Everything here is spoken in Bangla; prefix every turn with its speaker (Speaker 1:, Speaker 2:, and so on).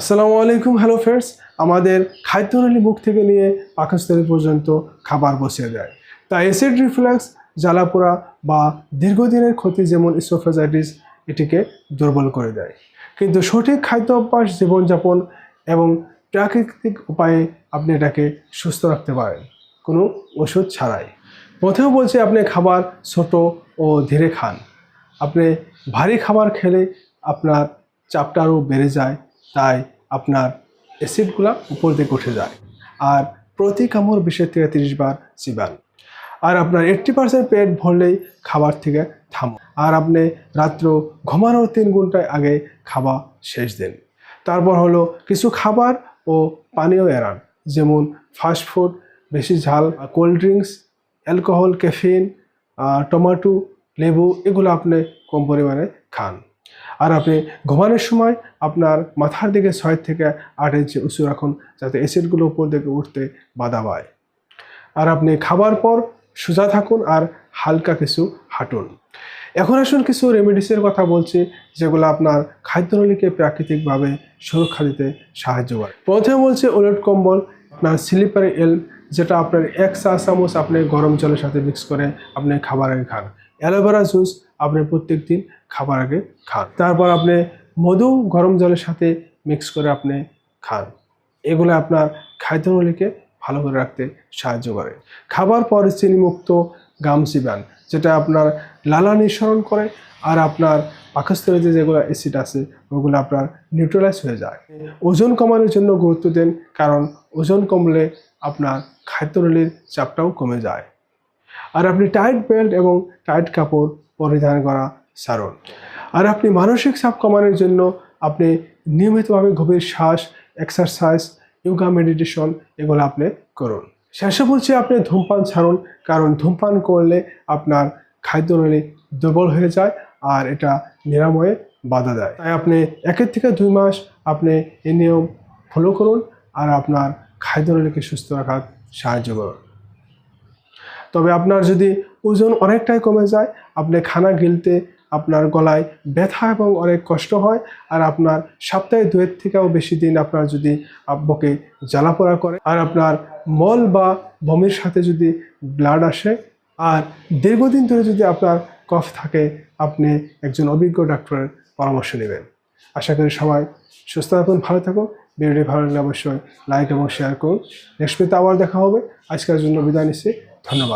Speaker 1: আসসালামু আলাইকুম হ্যালো ফ্রেন্ডস আমাদের খাদ্যনালী মুখ থেকে নিয়ে পাকস্থলী পর্যন্ত খাবার বসিয়ে দেয়। তাই অ্যাসিড রিফ্লেক্স জ্বালাপোড়া বা দীর্ঘদিনের ক্ষতি যেমন ইসোফেজাইটিস এটিকে দুর্বল করে দেয়। কিন্তু সঠিক খাদ্য অভ্যাস, জীবনযাপন এবং প্রাকৃতিক উপায়ে আপনি এটাকে সুস্থ রাখতে পারেন। কোনো ওষুধ ছাড়াই। প্রথমে বলছি, আপনি খাবার ছোট ও ধীরে খান। আপনি ভারী খাবার খেলে আপনার চাপটা আরও বেড়ে যায়। তাই আপনার অ্যাসিডগুলো উপর দিকে উঠে যায়। আর প্রতি কামড় বিশের থেকে তিরিশ বার চিবান আর আপনার এইট্টি পার্সেন্ট পেট ভরলেই খাবার থেকে থামো। আর আপনি রাত্র ঘুমানোর তিন ঘন্টায় আগে খাবার শেষ দিন। তারপর হলো কিছু খাবার ও পানীয় এড়ান। যেমন ফাস্টফুড বেশি ঝাল cold drinks alcohol caffeine tomato লেবু, এগুলো আপনি কম পরিমাণে খান। আর আপনি ঘুমানোর সময় আপনার মাথার দিকে ছয় থেকে আট ইঞ্চি উঁচু রাখুন, যাতে অ্যাসিডগুলো উপর দিকে উঠতে বাধা পায়। আর আপনি খাবার পর সোজা থাকুন আর হালকা কিছু হাঁটুন। এখন আসুন কিছু রেমিডিসের কথা বলছি, যেগুলো আপনার খাদ্যনলীকে প্রাকৃতিকভাবে সুরক্ষা দিতে সাহায্য করে। প্রথমে বলছে ওলেট কম্বল আপনার স্লিপারি এল যেটা আপনার এক চা চামচ আপনি গরম জলের সাথে মিক্স করে আপনি খাবার আগে খান। অ্যালোভেরা জুস আপনি প্রত্যেক দিন খাবার আগে খান। তারপর আপনি মধু গরম জলের সাথে মিক্স করে আপনি খান। এগুলো আপনার খাদ্যনলীকে ভালো করে রাখতে সাহায্য করে। খাবার পর চিনিমুক্ত গাম চিবান যেটা আপনার লালা নিঃসরণ করে আর আপনার পাকস্থলীতে যেগুলো অ্যাসিড আছে, ওগুলো আপনার নিউট্রালাইজ হয়ে যায়। ওজন কমানোর জন্য গুরুত্ব দেন, কারণ ওজন কমলে আপনার খাদ্যনলীর চাপটাও কমে যায়। আর আপনি টাইট বেল্ট এবং টাইট কাপড় পরিধান করা সারণ। আর আপনি মানসিক চাপ কমানোর জন্য আপনি নিয়মিতভাবে গভীর শ্বাস এক্সারসাইজ ইয়োগা মেডিটেশন এগুলো আপনি করুন। শেষে বলছি আপনি ধূমপান ছাড়ুন, কারণ ধূমপান করলে আপনার খাদ্যনলী দুর্বল হয়ে যায় আর এটা নিরাময়ে বাধা দেয়। তাই আপনি একের থেকে দুই মাস আপনি এই নিয়ম ফলো করুন আর আপনার খাদ্যনলীকে সুস্থ রাখার সাহায্য করুন। তবে আপনার যদি ওজন অনেকটাই কমে যায়, আপনি খানা গিলতে আপনার গলায় ব্যথা এবং অনেক কষ্ট হয় আর আপনার সপ্তাহে দুয়ের থেকেও বেশি দিন আপনার যদি আব্বকে জ্বালাপোড়া করে আর আপনার মল বা বমির সাথে যদি ব্লাড আসে আর দীর্ঘদিন ধরে যদি আপনার কফ থাকে, আপনি একজন অভিজ্ঞ ডাক্তারের পরামর্শ নেবেন। আশা করি সবাই সুস্থ থাকুন, ভালো থাকুন। ভিডিওটি ভালো লাগলে অবশ্যই লাইক এবং শেয়ার করুন। নেক্সট ভিডিওতে আবার দেখা হবে। আজকের জন্য বিদায় নিচ্ছি। ধন্যবাদ।